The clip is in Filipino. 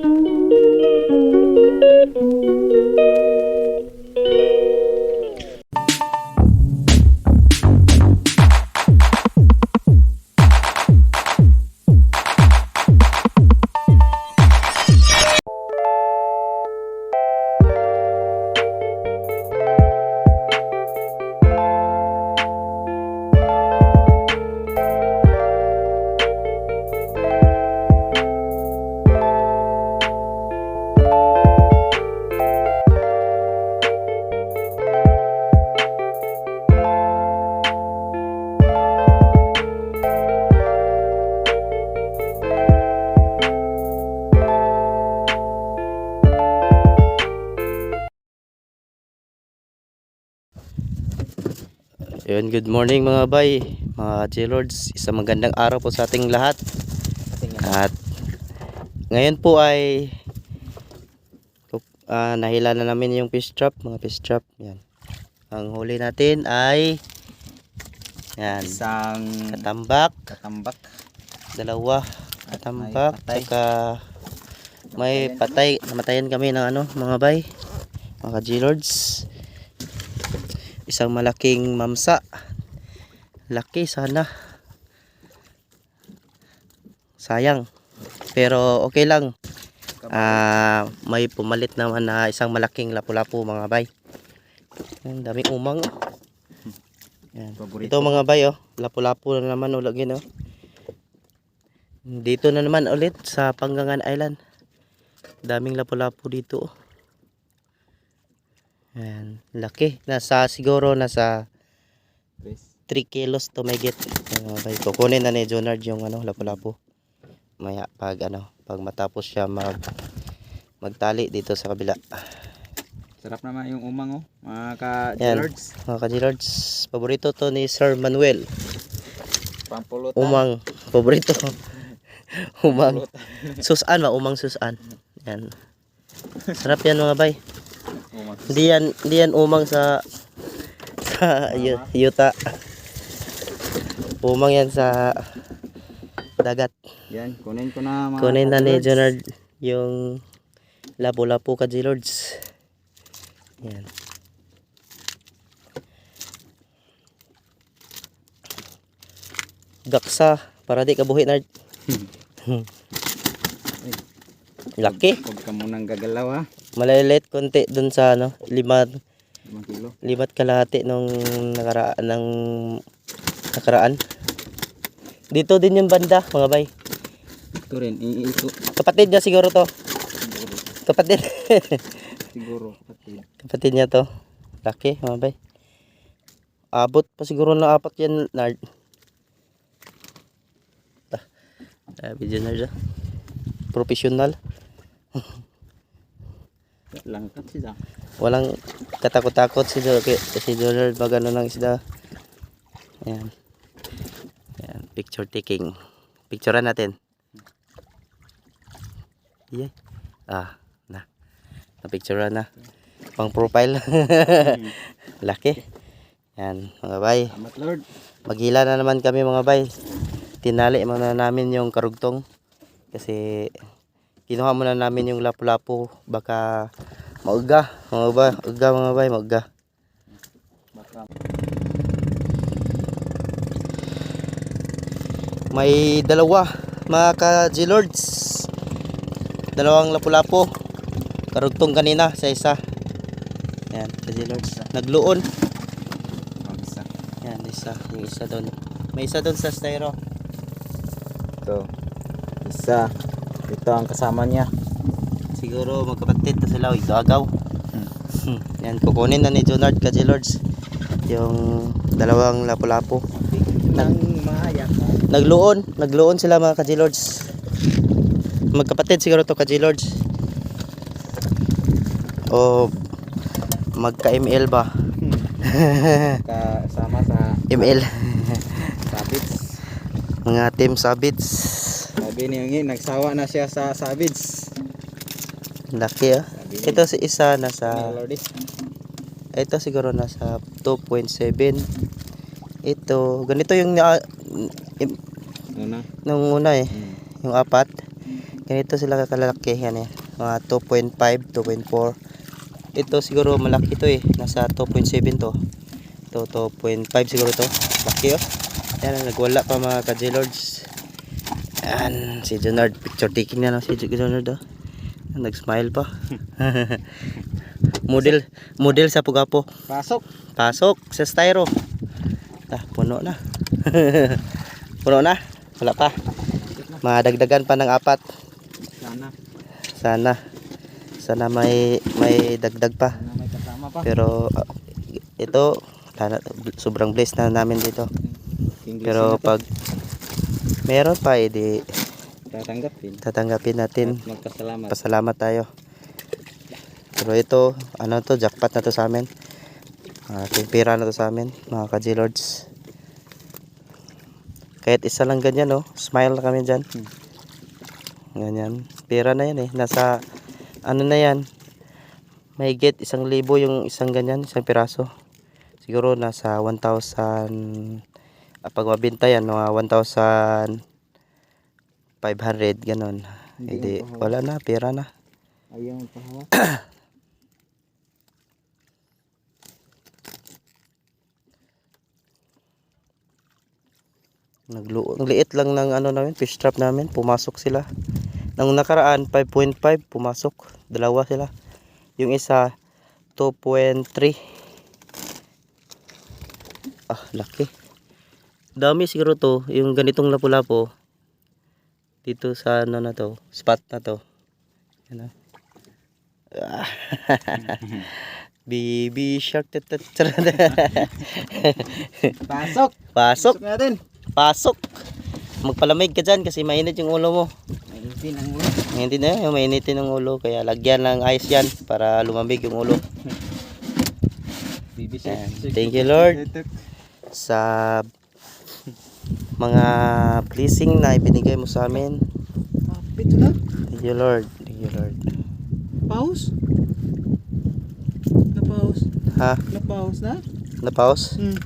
Thank you. Yun, good morning mga bay, mga J-Lords. Isang magandang araw po sa ating lahat. At ngayon po ay uh, nahila na namin yung fish trap, mga fish trap. Yan. Ang huli natin ay yan, Isang katambak, katambak. dalawa, katambak, patay. saka may patay, namatayan kami ng ano, mga bay, mga J-Lords. Isang malaking mamsa. Laki sana. Sayang. Pero okay lang. Ah, may pumalit naman na isang malaking lapu-lapu mga bay. Ang daming umang. oh. Yan. Ito mga bay oh, lapu-lapu na naman ulit gino. Dito na naman ulit sa Panggangan Island. Daming lapu-lapu dito. oh. Yan, laki. Nasa siguro nasa Tres. 3 kilos to may get. Bay, kukunin na ni Jonard yung ano, lapu-lapu. Maya pag ano, pag matapos siya mag magtali dito sa kabila. Sarap naman yung umang oh. Mga Yan. ka-lords. Mga ka-Lords, paborito to ni Sir Manuel. Pampulutan. Umang, paborito. umang. Susan ba? Umang susan. Yan. Sarap yan mga bay. Hindi yan, hindi yan umang sa sa yu- yuta. Umang yan sa dagat. Yan, kunin ko na mga Kunin na ni. Jonard yung lapu-lapu ka Lords. Yan. Gaksa para di kabuhi na. Laki. Huwag ka munang gagalaw ha. Maliliit konti dun sa ano, lima, 5 kilo. limat kalahati nung nakaraan ng nakaraan. Dito din yung banda, mga bay. Ito rin, iito. Kapatid niya siguro to. Siguro. Kapatid. Siguro. Kapatid. Kapatid niya to. Laki, mga bay. Abot pa siguro ng apat yan, Nard. Ah, ah, video Nard ah. Professional. Langkat siya. Walang katakot-takot si Jo si Jonard mag ano ng isda. Ayan. Ayan, picture taking. Picturean natin. Yeah. Ah, na. Na-picturean na. Pang profile. Laki. Yan, mga bay. Maghila na naman kami mga bay. Tinali muna namin yung karugtong. Kasi kinuha muna namin yung lapu-lapu. Baka mauga. Mga bay, uga mga bay, mauga. May dalawa mga ka-G-Lords. Dalawang lapu-lapu. Karugtong kanina sa isa. Yan, ka-G-Lords. Nagluon. pangsa. Yan, isa. Yung isa doon. May isa doon sa styro. Ito. Isa. Ito ang kasama niya. Siguro magkapatid to sila. Ito agaw. Hmm. Hmm. Yan, kukunin na ni Jonard ka-G-Lords. Yung dalawang lapu-lapu. Mahayak. Nagluon. Nagluon sila mga ka-G-Lords. Magkapatid siguro to ka-G-Lords. O magka-ML ba? Kasama sa ML. Sabits. Mga team Sabits. Sabi nga, nagsawa na siya sa Sabits. Laki ah. Sabi Ito si isa nasa "Ano, Lordy?" ito siguro nasa 2.7. Ito, ganito yung na, Una. nung una eh, Hmm. yung apat. Ganito sila kakalaki yan eh. Mga 2.5, 2.4. Ito siguro malaki to eh. Nasa 2.7 to. Ito 2.5 siguro to. Laki oh. Yan, nagwala pa mga ka-J-Lords. Yan, si Junard. Picture taking na lang si Junard oh. Nag-smile pa. model, model sa Pugapo. Pasok. Pasok sa styro. Ah, puno na. puno na. Wala pa. Madagdagan pa ng apat. Sana. Sana. Sana may may dagdag pa. Sana may kasama pa. Pero ah, ito sobrang blessed na namin dito. Pero pag meron pa edi tatanggapin. tatanggapin natin. At magpasalamat. Pasalamat tayo. Pero ito, ano to, jackpot na to sa amin. Ating pera na to sa amin, mga ka-G-Lords. Kahit isa lang ganyan, no? Smile na kami dyan. Ganyan. Pera na yan eh. Nasa, ano na yan? May get isang libo yung isang ganyan, isang piraso. Siguro nasa 1,000, ah, pag mabinta yan, mga 1,500, ganon. Hindi Hindi, ang wala na, pera na. Ayaw pahawa. Naglu ang liit lang ng ano namin, fish trap namin, pumasok sila. Nang nakaraan 5.5 pumasok, dalawa sila. Yung isa 2.3. Ah, laki. Dami siguro to, yung ganitong lapu-lapo. Dito sa ano na to, spot na to. Ah. Baby shark. Pasok. Pasok. Natin. Pasok. Magpalamig ka dyan kasi mainit yung ulo mo. Ayun ang ulo. Hindi na yung mainitin ng ulo. Kaya lagyan ng ice yan para lumamig yung ulo. Bibi Yan. Thank you, Lord. Sa mga blessing na ibinigay mo sa amin. Kapit na. Thank you, Lord. Thank you, Lord. Pause. Na pause. Ha? Na pause na. Na-pause? Hmm.